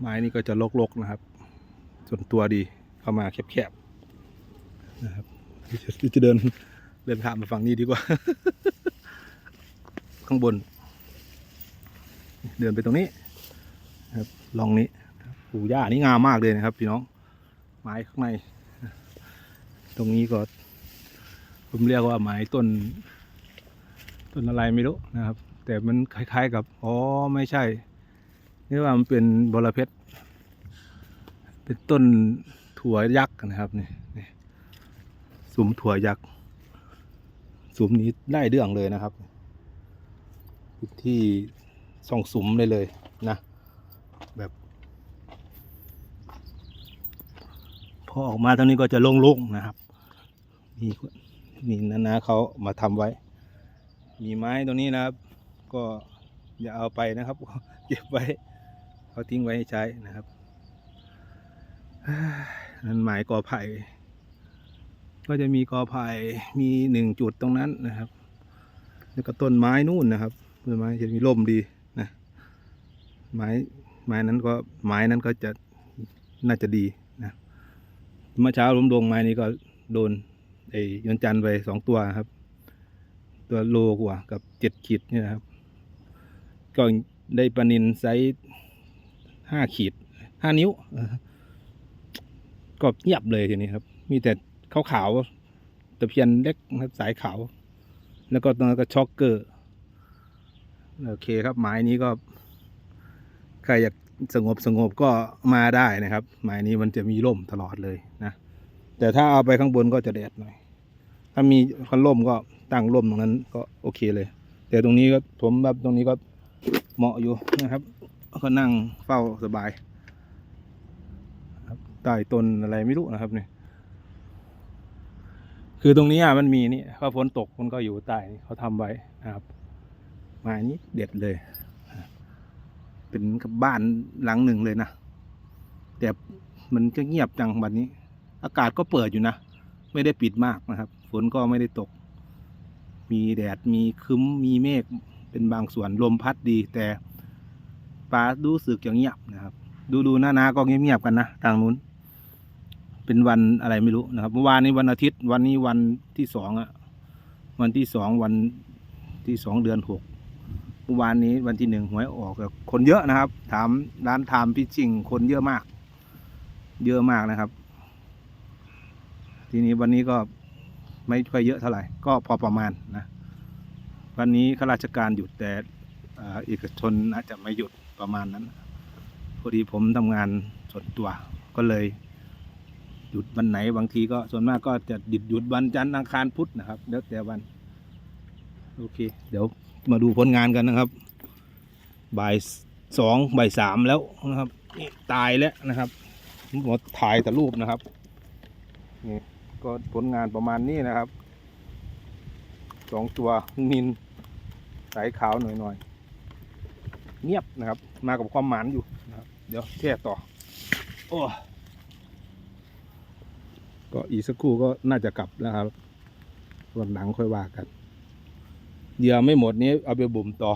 ไม้นี่ก็จะลกๆนะครับ ส่วนตัวดีเข้ามาแคบๆนะครับจะจะเดินเดินข้ามมาฝั่งนี้ดีกว่า ข้างบน เดินไปตรงนี้นะครับลองนี้ปลูกหญ้านี่งามมากเลยนะครับพี่น้องไม้ข้างใน ตรงนี้ก็ ผมเรียกว่าไม้ต้น ต้นอะไรไม่รู้นะครับ แต่มันคล้าย ๆ กับ อ๋อไม่ใช่ นี่ว่ามันเป็นบอระเพ็ดเป็นต้นถั่วยักษ์นะครับนี่นี่สุมถั่วยักษ์สุมนี้ได้เรื่องเลยนะครับ ที่ส่องสุมเลยเลยนะ แบบ พอออกมาตรงนี้ก็จะโล่งๆนะครับ มีมีนานาเขามาทำไว้ มีไม้ตรงนี้นะครับ ก็อย่าเอาไปนะครับ เก็บไว้ เขาทิ้งไว้ให้ใช้นะครับนั่นหมายกอไผ่ ก็จะมีกอไผ่มีหนึ่งจุดตรงนั้นนะครับ แล้วก็ต้นไม้นู่นนะครับต้นไม้จะมีร่มดีนะไม้ไม้นั้นก็ไม้นั้นก็จะน่าจะดีนะเมื่อเช้าล้มดวงไม้นี้ก็โดนไอ้ยนจันไปสองตัวครับ ตัวโลกว่ากับเจ็ดขีดนี่นะครับก็ได้ปนินไซส์ ห้าขีดห้านิ้วเออก็เงียบเลยทีนี้ครับ มีแต่ขาวขาวๆตะเพียนเล็กนะครับสายขาว แล้วก็ตรงนั้นก็ช็อกเกอร์โอเคครับไม้นี้ก็ ใครอยากสงบสงบก็มาได้นะครับ ไม้นี้มันจะมีร่มตลอดเลยนะ แต่ถ้าเอาไปข้างบนก็จะแดดหน่อย ถ้ามีคันร่มก็ตั้งร่มตรงนั้นก็โอเคเลย แต่ตรงนี้ก็ผมแบบตรงนี้ก็เหมาะอยู่นะครับ ก็นั่งเฝ้าสบายใต้ต้นอะไรไม่รู้นะครับเนี่ยคือตรงนี้อะมันมีนี่พอฝนตกมันก็อยู่ใต้นี่เขาทำไว้นะครับ มานี้เด็ดเลย เป็นกับบ้านหลังหนึ่งเลยนะ แต่มันก็เงียบจังบัดนี้ อากาศก็เปิดอยู่นะ ไม่ได้ปิดมากนะครับ ฝนก็ไม่ได้ตก มีแดดมีคึ้มมีเมฆเป็นบางส่วนลมพัดดี แต่ ฟ้ารู้สึกอย่างเงียบนะครับ ดูดูหน้านาก็เงียบๆกันนะทางนู้น เป็นวันอะไรไม่รู้นะครับเมื่อวานนี้วันอาทิตย์ วันนี้วันที่สองอะวันที่สองวันที่สองเดือนหกเมื่อวานนี้วันที่หนึ่งหวยออกคนเยอะนะครับ ถามร้านทามพี่ชิงคนเยอะมาก เยอะมากนะครับ ทีนี้วันนี้ก็ไม่ค่อยเยอะเท่าไหร่ ก็พอประมาณนะ วันนี้ข้าราชการหยุดแต่อ่าเอกชนอาจจะไม่หยุด ประมาณนั้นพอดีผมทำงานส่วนตัวก็เลย หยุดวันไหนบางทีก็ส่วนมากก็จะหยุดหยุดวันจันทร์อังคารพุธนะครับ แล้วแต่วัน โอเค เดี๋ยวมาดูผลงานกันนะครับบ่ายสองบ่ายสามแล้วนะครับนี่ตายแล้วนะครับหมดถ่ายแต่รูปนะครับนี่ก็ผลงานประมาณนี้นะครับสองตัวนินสายขาวหน่อยๆ เงียบนะครับ มากับความหมานอยู่นะครับ เดี๋ยวแช่ต่อ โอ้ก็อีกสักครู่ก็น่าจะกลับแล้วครับวันหลังค่อยว่ากันเหยื่อไม่หมดนี้เอาไปบ่มต่อ